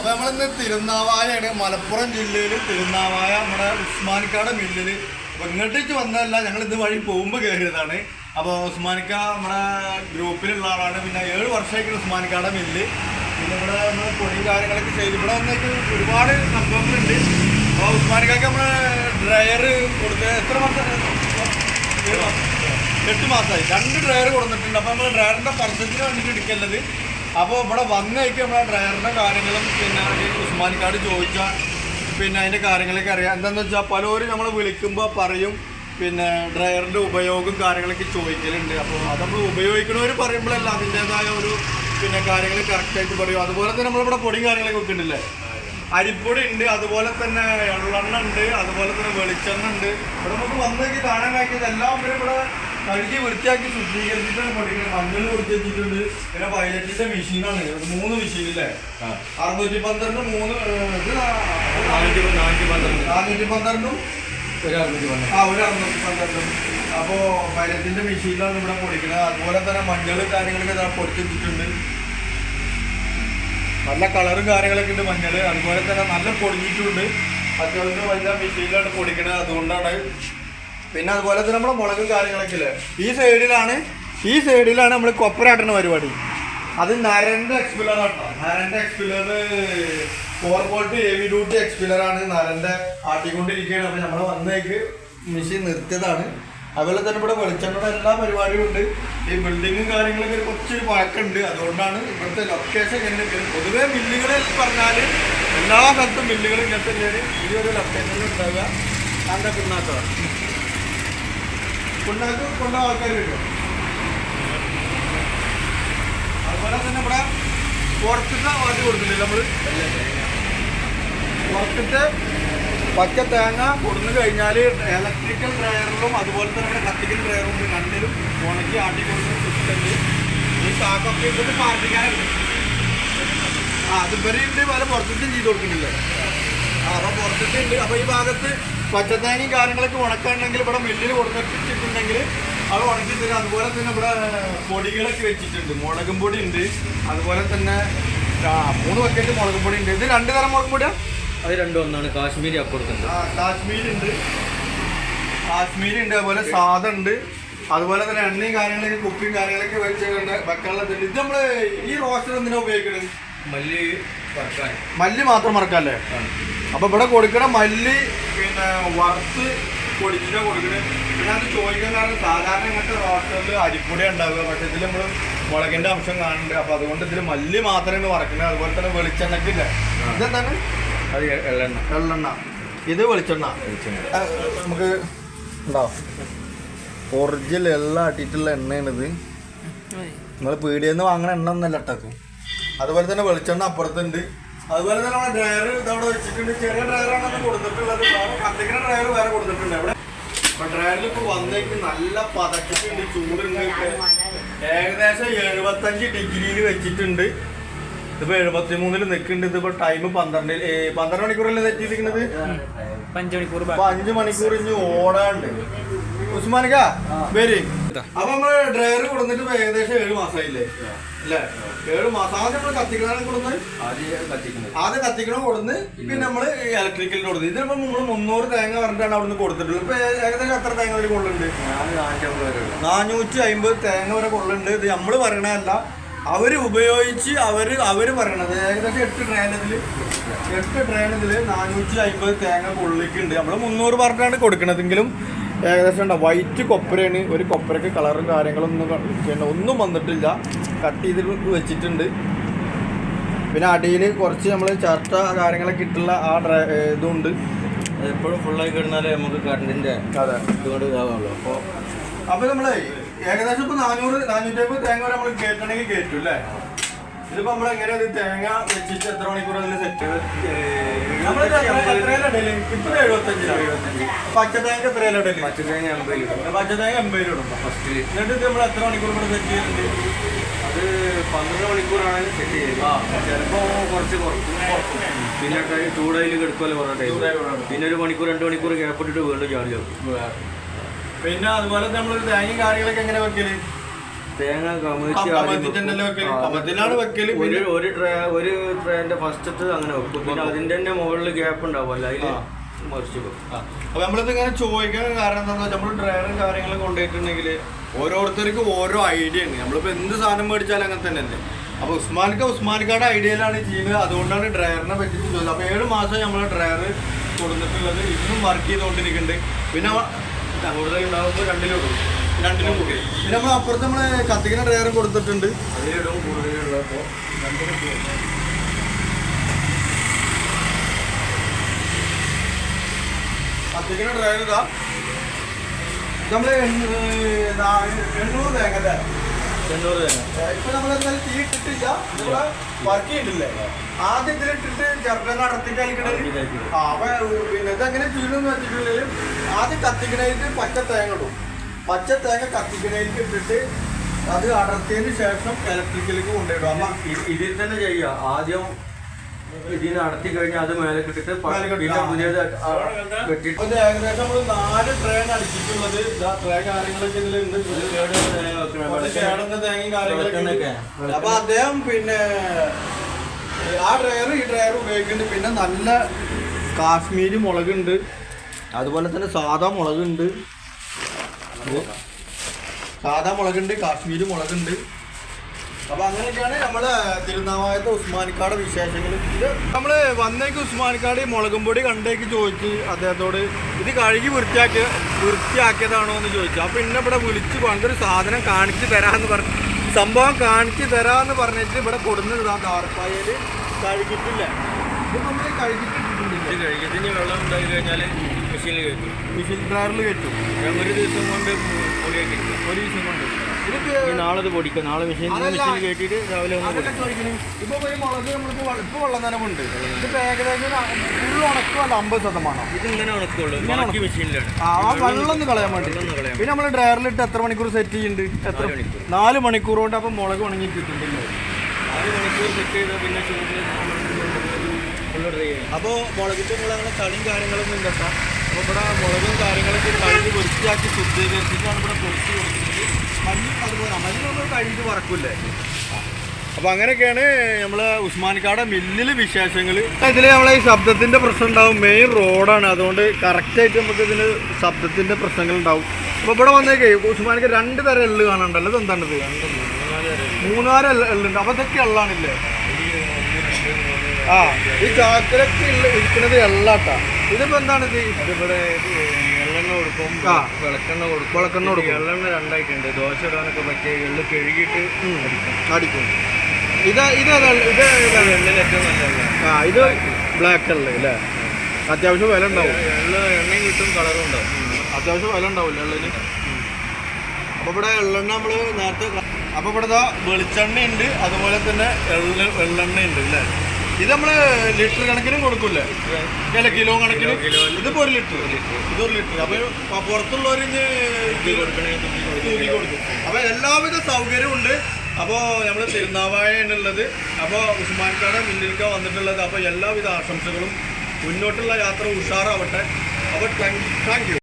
അപ്പൊ നമ്മളിന്ന് തിരുനാവായാണ് മലപ്പുറം ജില്ലയിൽ തിരുനാവായ നമ്മുടെ ഉസ്മാനിക്കാട് മില്ലിൽ അപ്പോൾ ഇങ്ങോട്ടേക്ക് വന്നതല്ല ഞങ്ങൾ ഇത് വഴി പോകുമ്പോൾ കയറിയതാണ്. അപ്പോൾ ഉസ്മാനിക്ക നമ്മുടെ ഗ്രൂപ്പിലുള്ള ആളാണ്. പിന്നെ ഏഴ് വർഷമായിട്ട് ഉസ്മാനിക്കാടെ മില്ല്. പിന്നെ ഇവിടെ നമ്മൾ പൊടി കാര്യങ്ങളൊക്കെ ചെയ്ത്. ഇവിടെ വന്നേക്ക് ഒരുപാട് സംഭവങ്ങളുണ്ട്. അപ്പോൾ ഉസ്മാനിക്കാക്ക് നമ്മൾ ഡ്രയർ കൊടുത്ത് എത്ര മാസം. എട്ട് മാസമായി രണ്ട് ഡ്രയർ കൊടുത്തിട്ടുണ്ട്. അപ്പോൾ നമ്മൾ ഡ്രയറിന്റെ പർച്ചേസിന് വേണ്ടിയിട്ട് എടുക്കേണ്ടത് അപ്പോൾ ഇവിടെ വന്നേക്ക് നമ്മളെ ഡ്രയറിന്റെ കാര്യങ്ങളും പിന്നെ ഉസ്മാനിക്കാട് ചോദിച്ചാൽ പിന്നെ അതിന്റെ കാര്യങ്ങളൊക്കെ അറിയാം. എന്താന്ന് വെച്ചാൽ പലരും നമ്മൾ വിളിക്കുമ്പോൾ പറയും പിന്നെ ഡ്രയറിന്റെ ഉപയോഗം കാര്യങ്ങളൊക്കെ ചോദിക്കലുണ്ട്. അപ്പോൾ അത് നമ്മൾ ഉപയോഗിക്കണവർ പറയുമ്പോഴല്ല അതിന്റേതായ ഒരു പിന്നെ കാര്യങ്ങൾ കറക്റ്റായിട്ട് പറയും. അതുപോലെ തന്നെ നമ്മളിവിടെ പൊടിയും കാര്യങ്ങളൊക്കെ വെക്കുന്നുണ്ടല്ലേ? അരിപ്പൊടി ഉണ്ട് അതുപോലെ തന്നെ എള്ളെണ്ണ ഉണ്ട് അതുപോലെ തന്നെ വെളിച്ചെണ്ണ ഉണ്ട്. ഇവിടെ നമുക്ക് വന്നേക്ക് കാണാൻ കഴിക്കുന്നത് എല്ലാം ഇവരും ഇവിടെ കഴുകി വൃത്തിയാക്കി ശുദ്ധീകരിച്ചിട്ടാണ് പൊടിക്കുന്നത് മഞ്ഞൾ വൃത്തിയാക്കിയിട്ടുണ്ട് പിന്നെ പൈലറ്റിന്റെ മെഷീനാണ്. മൂന്ന് മെഷീൻ അല്ലേ അറുന്നൂറ്റി പന്ത്രണ്ട് മൂന്ന് നാനൂറ്റി പന്ത്രണ്ട് നാനൂറ്റി പന്ത്രണ്ടും ഒരു അറുന്നൂറ്റി പന്ത്രണ്ട് ആ ഒരു അറുന്നൂറ്റി പന്ത്രണ്ടും അപ്പോ പൈലറ്റിന്റെ മെഷീനിലാണ് ഇവിടെ പൊടിക്കുന്നത് അതുപോലെ തന്നെ മഞ്ഞൾ കാര്യങ്ങളൊക്കെ ഇതാ പൊടിച്ച് വെച്ചിട്ടുണ്ട് നല്ല കളറും കാര്യങ്ങളൊക്കെ ഉണ്ട് മഞ്ഞൾ അതുപോലെ തന്നെ നല്ല പൊടിഞ്ഞിട്ടുണ്ട്. അത്യാവശ്യം വലിയ മെഷീനിലാണ് പൊടിക്കുന്നത് അതുകൊണ്ടാണ് പിന്നെ അതുപോലെ തന്നെ നമ്മുടെ മുളകും കാര്യങ്ങളൊക്കെ ഇല്ലേ ഈ സൈഡിലാണ് ഈ സൈഡിലാണ് നമ്മൾ കൊപ്പരാട്ടുന്ന പരിപാടി. അത് നരന്റെ expeller auto നരന്റെ expeller four volt heavy duty എക്സ്പിലറാണ് നരന്റെ ആട്ടിക്കൊണ്ടിരിക്കുകയാണ് അപ്പൊ നമ്മൾ വന്നേക്ക് മെഷീൻ നിർത്തിയതാണ്. അതുപോലെ തന്നെ ഇവിടെ വെളിച്ചെണ്ണയുടെ എല്ലാ പരിപാടിയും ഉണ്ട്. ഈ ബിൽഡിങ്ങും കാര്യങ്ങളൊക്കെ കുറച്ച് കുറച്ചൊരു പഴക്കമുണ്ട്. അതുകൊണ്ടാണ് ഇവിടുത്തെ ലൊക്കേഷൻ എന്നെ പൊതുവേ മില്ലുകളിൽ പറഞ്ഞാൽ എല്ലാ സ്ഥലത്തും മില്ലുകളും ഇങ്ങനത്തെ ഈ ഒരു ലൊക്കേഷനിൽ ഉണ്ടാവുക. അതിന്റെ പിന്നാക്കമാണ്. പിന്നാക്ക് കൊണ്ട ആൾക്കാർ കിട്ടും. അതുപോലെ തന്നെ ഇവിടെ പുറത്തിട്ട് മാറ്റി കൊടുക്കുന്നില്ല നമ്മൾ പുറത്തിട്ട് പച്ച തേങ്ങ കൊടുന്നു കഴിഞ്ഞാൽ ഇലക്ട്രിക്കൽ ഡ്രയറിലും അതുപോലെ തന്നെ കത്തിക്കൽ ഡ്രയറും കണ്ണിലും ഉണക്കി ആട്ടി കൊടുക്കുന്ന സിസ്റ്റം ഈ കാക്കൊക്കെ ഇട്ടിട്ട് പാർട്ടിക്കാനുണ്ട് ആ അത് ഇവരുണ്ട് പല പുറത്തിട്ടും ചെയ്ത് കൊടുക്കുന്നില്ല. അപ്പോൾ പുറത്തിട്ടുണ്ട്. അപ്പോൾ ഈ ഭാഗത്ത് പച്ചത്തേങ്ങയും കാര്യങ്ങളൊക്കെ ഉണക്കാണെങ്കിൽ ഇവിടെ മില്ലിൽ കൊടുത്തിട്ടുണ്ടെങ്കിൽ അത് ഉണക്കി തരും അതുപോലെ തന്നെ ഇവിടെ പൊടികളൊക്കെ വെച്ചിട്ടുണ്ട്. മുളകും പൊടി ഉണ്ട്. അതുപോലെ തന്നെ മൂന്ന് ബക്കറ്റ് മുളകും പൊടി ഉണ്ട്. ഇത് രണ്ട് തരം മുളകും പൊടിയാ? അത് രണ്ടും ഒന്നാണ്. കാശ്മീരി അപ്പുറത്തുണ്ട്. ആ, കാശ്മീരി ഉണ്ട്. കാശ്മീരി ഉണ്ട്. അതുപോലെ സാധ ഉണ്ട്. അതുപോലെ തന്നെ എണ്ണയും കാര്യങ്ങളൊക്കെ കുപ്പിയും കാര്യങ്ങളൊക്കെ വെച്ചിട്ടുണ്ട് വെക്കാനുള്ള ഇത് നമ്മൾ ഈ റോസ്റ്റർ എന്തിനാ ഉപയോഗിക്കണത്? മല്ലി മല്ലി മാത്രം മറക്കല്ലേ അപ്പൊ ഇവിടെ കൊടുക്കണ മല്ലി പിന്നെ വറുത്ത് പൊടിച്ചിട്ടാ കൊടുക്കണേ. പിന്നെ അത് ചോദിക്കാൻ കാരണം സാധാരണ ഇങ്ങനത്തെ റോട്ടറിൽ അരിപ്പൊടി ഉണ്ടാവുക. പക്ഷെ ഇതിൽ നമ്മൾ മുളകിന്റെ അംശം കാണുന്നുണ്ട്. അപ്പൊ അതുകൊണ്ട് ഇതിൽ മല്ലി മാത്രമേ വറക്കുന്നത് അതുപോലെ തന്നെ വെളിച്ചെണ്ണക്കില്ല ഇതെന്താണ്? അത് എള്ളെണ്ണ. എള്ളെണ്ണ. ഇത് വെളിച്ചെണ്ണ. വെളിച്ചെണ്ണ. നമുക്ക് ഉണ്ടോ? ഒറിജിനൽ എല്ലാം ആട്ടിയിട്ടുള്ള എണ്ണയാണിത്. നിങ്ങൾ പീടിയിൽ നിന്ന് വാങ്ങണ എണ്ണ ഒന്നല്ല ഇട്ടത് അതുപോലെ തന്നെ വെളിച്ചെണ്ണ അപ്പുറത്തുണ്ട്. അതുപോലെ തന്നെ നമ്മുടെ ഡ്രയർ ഇതവിടെ വെച്ചിട്ടുണ്ട്. ചെറിയ ഡ്രയറാണ് കൊടുത്തിട്ടുള്ളത്. വേറെ കത്തിക്കുന്ന ഡ്രയർ വേറെ കൊടുത്തിട്ടുണ്ട്. അവിടെ അപ്പൊ ഡ്രയറിൽ ഇപ്പൊ വന്നേക്ക് നല്ല പതക്കത്തിണ്ട് ചൂടുണ്ട്. ഏകദേശം എഴുപത്തഞ്ച് ഡിഗ്രിയിൽ വെച്ചിട്ടുണ്ട്. ഇതിപ്പോ എഴുപത്തി മൂന്നിൽ നിൽക്കുന്നുണ്ട്. ഇതിപ്പോ ടൈം പന്ത്രണ്ട് പന്ത്രണ്ട് മണിക്കൂറല്ലേ തെറ്റിയിരിക്കുന്നത്? അപ്പൊ അഞ്ചു മണിക്കൂർ ഇനി ഓടാണ്ട്. ഉസ്മാനിക്ക? വരി അപ്പൊ നമ്മൾ ഡ്രൈവർ കൊടുത്തിട്ട് ഏകദേശം ഏഴ് മാസമായില്ലേ അല്ലേ? ഏഴ് മാസം. ആദ്യം നമ്മൾ കത്തിക്കണാണ് കൊടുന്ന് ആദ്യം കത്തിക്കണം കൊടുന്ന് പിന്നെ നമ്മൾ ഇലക്ട്രിക്കലിന് കൊടുത്തു. ഇതിനിപ്പോ നമ്മൾ മുന്നൂറ് തേങ്ങ പറഞ്ഞിട്ടാണ് അവിടുന്ന് കൊടുത്തിട്ടുള്ളത്. ഇപ്പൊ ഏകദേശം എത്ര തേങ്ങ വരെ കൊള്ളുണ്ട് നാനൂറ്റി അമ്പത് തേങ്ങ വരെ കൊള്ളുണ്ട് ഇത് നമ്മൾ പറയണതല്ല. അവർ ഉപയോഗിച്ച് അവർ അവർ പറയണത്. ഏകദേശം എട്ട് ട്രെയിനതിൽ എട്ട് ട്രെയിനതിൽ നാനൂറ്റി അമ്പത് തേങ്ങ കൊള്ളിക്കുണ്ട് നമ്മൾ മുന്നൂറ് പറഞ്ഞാണ് കൊടുക്കണതെങ്കിലും ഏകദേശം ഉണ്ടാവും വൈറ്റ് കൊപ്പരയാണ് ഒരു കൊപ്പരക്ക് കളറും കാര്യങ്ങളൊന്നും ഒന്നും ഒന്നും വന്നിട്ടില്ല. കട്ട് ചെയ്ത് വെച്ചിട്ടുണ്ട്. പിന്നെ അടിയിൽ കുറച്ച് നമ്മൾ ചർച്ച കാര്യങ്ങളൊക്കെ ഇട്ടുള്ള ആ ഡ്രൈ ഇതുണ്ട്. എപ്പോഴും ഫുള്ളായി കിടന്നാലേ നമുക്ക് കറണ്ടിന്റെ അതെ. ഇതുകൊണ്ട് ഇതാവുള്ളൂ. അപ്പോൾ അപ്പോൾ നമ്മൾ ഏകദേശം ഇപ്പോൾ നാനൂറ് നാനൂറ്റി അമ്പത് തേങ്ങ വരെ നമ്മൾ കയറ്റണമെങ്കിൽ കയറ്റും അല്ലേ? ഇതിപ്പോ നമ്മൾ എങ്ങനെ തേങ്ങ വെച്ചിട്ട് എത്ര മണിക്കൂർ അതിൽ സെറ്റ് ഇപ്പൊ എഴുപത്തഞ്ചിലാണ് പച്ച തേങ്ങ എത്രയല്ല ഇടൽ? പച്ചതേങ്ങ അമ്പത് കിട്ടും പച്ച തേങ്ങ എൺപത് രൂപ ഫസ്റ്റ് എന്നിട്ട് ഇത് നമ്മൾ എത്ര മണിക്കൂർ കൂടെ സെറ്റ് ചെയ്യുന്നുണ്ട്? അത് പന്ത്രണ്ട് മണിക്കൂറാണ് സെറ്റ് ചെയ്യുന്നത് ചിലപ്പോൾ കുറച്ച് കുറക്കും. പിന്നെ കൈ ചൂടയിൽ കിടക്കുമല്ലോ കുറേ ടൈം പിന്നെ ഒരു മണിക്കൂർ രണ്ട് മണിക്കൂർ ഗ്യാപ്പ് ഇട്ടിട്ട് വീണ്ടും ചാർജ് ആക്കും പിന്നെ അതുപോലെ നമ്മൾ തേങ്ങയും കാര്യങ്ങളൊക്കെ എങ്ങനെ വെക്കൽ? തേങ്ങ കമഴ്ത്തിലാണ് വെക്കൽ. ഒരു ഒരു ട്രേ ഒരു ട്രേന്റെ ഫസ്റ്റത്തെ അങ്ങനെ വെക്കും. പിന്നെ അതിന്റെ തന്നെ മുകളിൽ ഗ്യാപ്പ് ഉണ്ടാവും അതിൽ വെക്കും. ആ. അപ്പൊ നമ്മളിത് ഇങ്ങനെ ചോദിക്കാൻ കാരണം എന്താണെന്ന് വെച്ചാൽ നമ്മൾ ഡ്രൈവറും കാര്യങ്ങളും കൊണ്ടുപോയിട്ടുണ്ടെങ്കിൽ ഓരോരുത്തർക്കും ഓരോ ഐഡിയ ഉണ്ട് നമ്മളിപ്പോ എന്ത് സാധനം മേടിച്ചാലും അങ്ങനെ തന്നെ അല്ലേ? അപ്പൊ ഉസ്മാൻക്ക ഉസ്മാൻക്കാട് ഐഡിയയിലാണ് ചെയ്യുന്നത് അതുകൊണ്ടാണ് ഡ്രൈവറിനെ പറ്റിയിട്ട് ചോദിച്ചത്. അപ്പൊ ഏഴ് മാസം നമ്മൾ ഡ്രൈവർ കൊടുത്തിട്ടുള്ളത് ഇന്നും വർക്ക് ചെയ്തുകൊണ്ടിരിക്കുന്നുണ്ട് പിന്നെ കൂടുതൽ ഉണ്ടാകുമ്പോൾ രണ്ടിലിടും രണ്ടിനും പിന്നെ നമ്മൾ അപ്പുറത്ത് നമ്മൾ കത്തിക്കുന്ന ഡ്രൈവറും കൊടുത്തിട്ടുണ്ട്. അതിലിടും കൂടുതലുള്ളപ്പോൾ രണ്ടിലും കത്തിക്കുന്ന ഡ്രൈവർ ഇതാ. നമ്മൾ എണ്ണൂറ് തേങ്ങ അല്ലേ? തൊണ്ണൂറ് തേങ്ങ. ഇപ്പൊ നമ്മളെന്തായാലും തീ ഇട്ടിട്ടില്ല. ഇവിടെ വർക്ക് ചെയ്തിട്ടില്ലേ? ആദ്യം ഇതിലിട്ടിട്ട് ചെറുപ്പം നടത്തിട്ട് കളിക്കണത് ആ അപ്പൊ പിന്നെ ഇതെങ്ങനെ ചൂടെന്ന് വെച്ചിട്ടുണ്ടെങ്കിൽ ആദ്യം കത്തിക്കണേക്ക് പച്ച തേങ്ങ ഇടും. പച്ച തേങ്ങ കത്തിക്കണയിലേക്ക് ഇട്ടിട്ട് അത് അടർത്തിയതിന് ശേഷം ഇലക്ട്രിക്കലേക്ക് കൊണ്ടുപോയിടും അമ്മ ഇതിൽ തന്നെ ചെയ്യുക. ആദ്യം ഇതിന് അടത്തി കഴിഞ്ഞാൽ അത് മേലെ കിട്ടിട്ട് കെട്ടി- പിന്നെ. പുതിയത് ഇത് ഏകദേശം നമ്മൾ നാല് ട്രെയിൻ അടിച്ചിട്ടുള്ളത്. ഇതാ ട്രേ കാര്യങ്ങളൊക്കെ ഇതിലുണ്ട്. തേങ്ങയും കാര്യങ്ങളൊക്കെ. അപ്പൊ അദ്ദേഹം പിന്നെ ആ ഡ്രയർ ഈ ഡ്രയർ ഉപയോഗിക്കുന്നുണ്ട്. പിന്നെ നല്ല കാശ്മീരി മുളകുണ്ട്. അതുപോലെ തന്നെ സാധാ മുളകുണ്ട്. സാധാ മുളകുണ്ട് കാശ്മീരി മുളകുണ്ട്. അപ്പൊ അങ്ങനെയൊക്കെയാണ് നമ്മൾ തിരുനാവായത്തെ ഉസ്മാനിക്കാട് വിശേഷങ്ങൾ ഇത് നമ്മൾ വന്നേക്ക് ഉസ്മാനിക്കാട് മുളകും പൊടി കണ്ടേക്ക് ചോദിച്ച് അദ്ദേഹത്തോട് ഇത് കഴുകി വൃത്തിയാക്കിയ വൃത്തിയാക്കിയതാണോ എന്ന് ചോദിച്ചു. അപ്പൊ ഇന്നെ ഇവിടെ വിളിച്ച് കൊണ്ടൊരു സാധനം കാണിച്ചു തരാന്ന് പറഞ്ഞു സംഭവം കാണിച്ചു തരാന്ന് പറഞ്ഞിട്ട് ഇവിടെ കൊടുന്നത് ഇതാ കഴുകിയിട്ടില്ല? ഇത് നമ്മൾ കഴുകിട്ടിട്ടില്ല കഴുകിയതിന് വെള്ളം ഉണ്ടായി കഴിഞ്ഞാൽ മെഷീനിൽ കയറ്റും. മെഷീൻ ഡ്രയറിൽ കയറ്റും. ഞാൻ ഒരു ദിവസം കൊണ്ട് പൊടിയാക്കി ഒരു ദിവസം കൊണ്ട്. ഇനി നാളെ ഇത് പൊടിക്കും. നാളെ മെഷീൻ. മെഷീനിൽ കയറ്റിയിട്ട് രാവിലെ ഒന്ന് അതൊക്കെ പൊടിക്കും. ഇപ്പൊ ഈ മുളക് നമ്മൾക്ക് വെ- ഇപ്പൊ വെള്ളം നനവുണ്ട് ഇതിപ്പോ ഏകദേശം ഫുൾ ഉണക്കമല്ല അമ്പത് ശതമാനം. ഇത് ഇങ്ങനെ ഉണക്കുള്ളൂ. ബാക്കി മെഷീനിലാണ് ആ വെള്ളം ഒന്ന് കളയാൻ വേണ്ടി. പിന്നെ നമ്മൾ ഡ്രയറിലിട്ട് എത്ര മണിക്കൂർ സെറ്റ് ചെയ്യുന്നുണ്ട്? എത്ര നാല് മണിക്കൂർ. നാല് മണിക്കൂർ കൊണ്ട് അപ്പൊ മുളക് ഉണങ്ങി കിട്ടുന്നുണ്ടല്ലോ നാല് മണിക്കൂർ സെറ്റ് ചെയ്താൽ പിന്നെ ചൂടിൽ അപ്പോൾ മുളകിന്റെ മുളകളെ കളിയും കാര്യങ്ങളൊന്നും ഇല്ല കേട്ടോ അപ്പോൾ ഇവിടെ മുളകും കാര്യങ്ങളൊക്കെ കഴുകി വൃത്തിയാക്കി ശുദ്ധീകരിച്ചിട്ടാണ് ഇവിടെ പൊടിച്ച് കൊടുക്കുന്നത്. മഞ്ഞ് അതുപോലെ മഞ്ഞൊന്നും കഴുകി വറക്കില്ലേ? അപ്പോൾ അങ്ങനെയൊക്കെയാണ് നമ്മളെ ഉസ്മാനിക്കാട് മില്ലിൽ വിശേഷങ്ങൾ ഇതിൽ നമ്മളെ ഈ ശബ്ദത്തിന്റെ പ്രശ്നം ഉണ്ടാവും. മെയിൻ റോഡാണ്. അതുകൊണ്ട് കറക്റ്റായിട്ട് നമുക്ക് ഇതിന് ശബ്ദത്തിന്റെ പ്രശ്നങ്ങൾ ഉണ്ടാവും. അപ്പോൾ ഇവിടെ വന്നേക്കേ ഉസ്മാനിക്ക് രണ്ട് തരം എള്ള് കാണണ്ടല്ലോ ഇതെന്താണിത് മൂന്നാൽ എള്ള്. എള്ളുണ്ട്. അപ്പോൾ ഇതൊക്കെ എള്ളാണില്ലേ? ആ ഈ ചാക്കിലൊക്കെ ഇരിക്കുന്നത് എള്ളാട്ടാ ഇതിപ്പോ എന്താണിത് അതിവിടെ ഇത് എള്ളെണ്ണ കൊടുക്കും ആ. വിളക്കെണ്ണ കൊടുക്കും. വിളക്കെണ്ണ കൊടുക്കും. എള്ളെണ്ണ രണ്ടായിട്ടുണ്ട്. ദോശ ഇടാനൊക്കെ പറ്റിയ എള്ള് കഴുകിയിട്ട് അടിക്കും. ഇത് ഇത്? ഇത് ഏറ്റവും നല്ല ആ ഇത് ബ്ലാക്ക് അല്ലേ അല്ലേ അത്യാവശ്യം വില ഉണ്ടാവും. എള്ള് എണ്ണയും കിട്ടും കളറും ഉണ്ടാവും. അത്യാവശ്യം വില ഉണ്ടാവില്ല എള്ളിന്? അപ്പോൾ ഇവിടെ എള്ളെണ്ണ നമ്മൾ നേരത്തെ അപ്പോൾ ഇവിടെ വെളിച്ചെണ്ണ ഉണ്ട് അതുപോലെ തന്നെ എള്ള് വെള്ളെണ്ണ ഉണ്ട് അല്ലേ ഇത് നമ്മൾ ലിറ്റർ കണക്കിനും കൊടുക്കൂലേ അല്ല കിലോ കണക്കിന്? കിലോ. ഒരു ലിറ്റർ. ഇതൊരു ലിറ്റർ. അപ്പൊ പുറത്തുള്ളവര് അപ്പൊ തൂക്കി കൊടുക്കും. അപ്പോൾ എല്ലാവിധ സൗകര്യവും ഉണ്ട്. അപ്പോൾ നമ്മൾ തിരുനാവായനുള്ളത് അപ്പോൾ ഉസ്മാൻകാട് മുന്നിൽക്ക വന്നിട്ടുള്ളത്. അപ്പോൾ എല്ലാവിധ ആശംസകളും. മുന്നോട്ടുള്ള യാത്ര ഉഷാറാവട്ടെ. അപ്പോൾ താങ്ക് യു